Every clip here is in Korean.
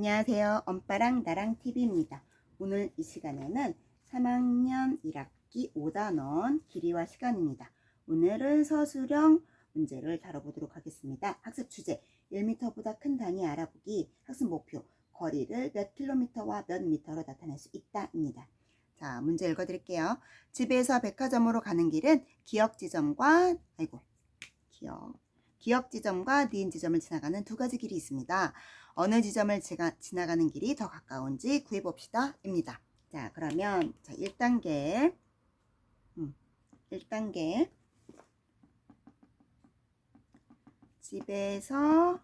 안녕하세요. 엄빠랑 나랑 TV입니다. 오늘 이 시간에는 3학년 1학기 5단원 길이와 시간입니다. 오늘은 서술형 문제를 다뤄보도록 하겠습니다. 학습 주제 1m보다 큰 단위 알아보기 학습 목표 거리를 몇 킬로미터와 몇 미터로 나타낼 수 있다입니다. 자, 문제 읽어드릴게요. 집에서 백화점으로 가는 길은 기역 지점과 아이고 기역 기역 지점과 니은 지점을 지나가는 두 가지 길이 있습니다. 어느 지점을 지가, 지나가는 길이 더 가까운지 구해봅시다. 입니다. 자, 그러면 자, 1단계 음, 1단계 집에서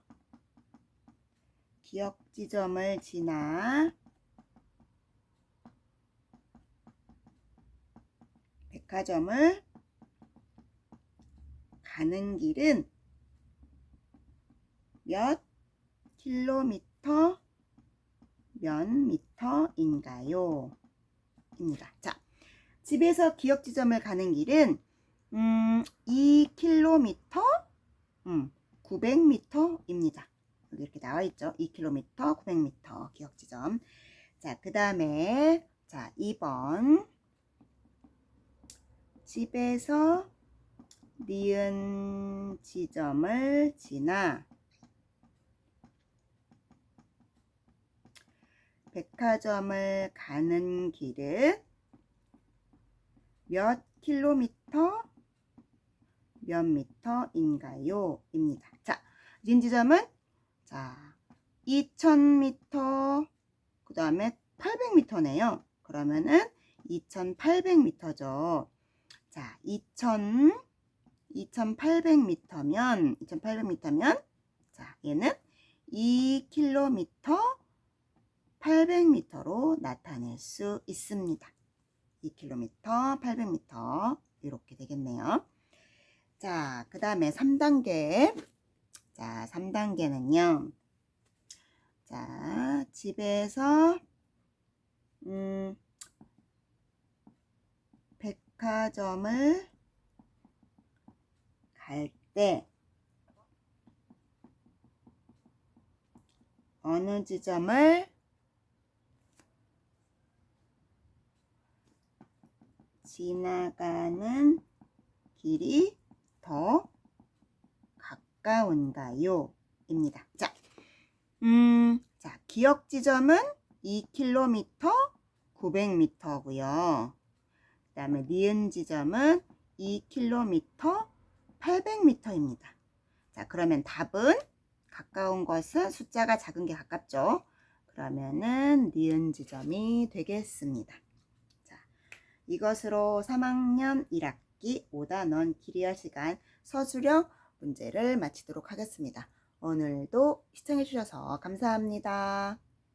기역 지점을 지나 백화점을 가는 길은 몇 킬로미터 몇 미터인가요? 입니다. 자, 집에서 기역 지점을 가는 길은 음, 2킬로미터 음, 900m입니다. 여기 이렇게 나와 있죠. 2km, 900m 기억 지점. 자, 그 다음에 자, 2번 집에서 니은 지점을 지나 백화점을 가는 길은 몇 킬로미터 몇 미터인가요? 입니다. 자, 닌 지점은 자, 2000m 그 다음에 800m네요. 그러면은 2800m죠. 자, 2000 2800m면 2800m면 자, 얘는 2km 800m로 나타낼 수 있습니다. 2km 800m 이렇게 되겠네요. 자, 그 다음에 3단계. 자, 3단계는요. 자, 집에서, 음, 백화점을 갈 때, 어느 지점을 지나가는 길이 더 가까운가요? 입니다. 자, 음, 자, 기억 지점은 2km 900m고요. 그 다음에 니은 지점은 2km 800m입니다. 자, 그러면 답은 가까운 것은 숫자가 작은 게 가깝죠. 그러면은 니은 지점이 되겠습니다. 자, 이것으로 3학년 1학기 5단원 길이와 시간 서술형 문제를 마치도록 하겠습니다. 오늘도 시청해 주셔서 감사합니다.